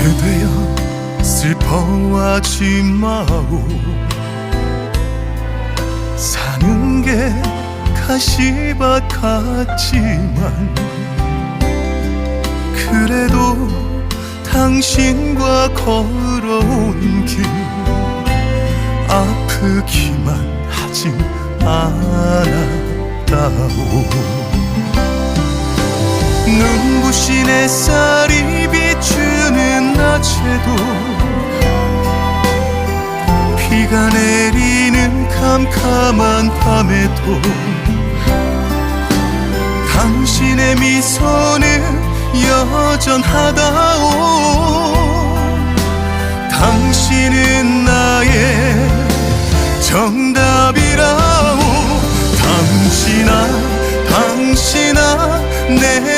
그대여 슬퍼하지 마오. 사는 게 가시밭 같지만 그래도 당신과 걸어온 길 아프기만 하진 않았다오. 눈부신 낮에도 비가 내리는 캄캄한 밤에도 당신의 미소는 여전하다오. 당신은 나의 정답이라오. 당신아 당신아 내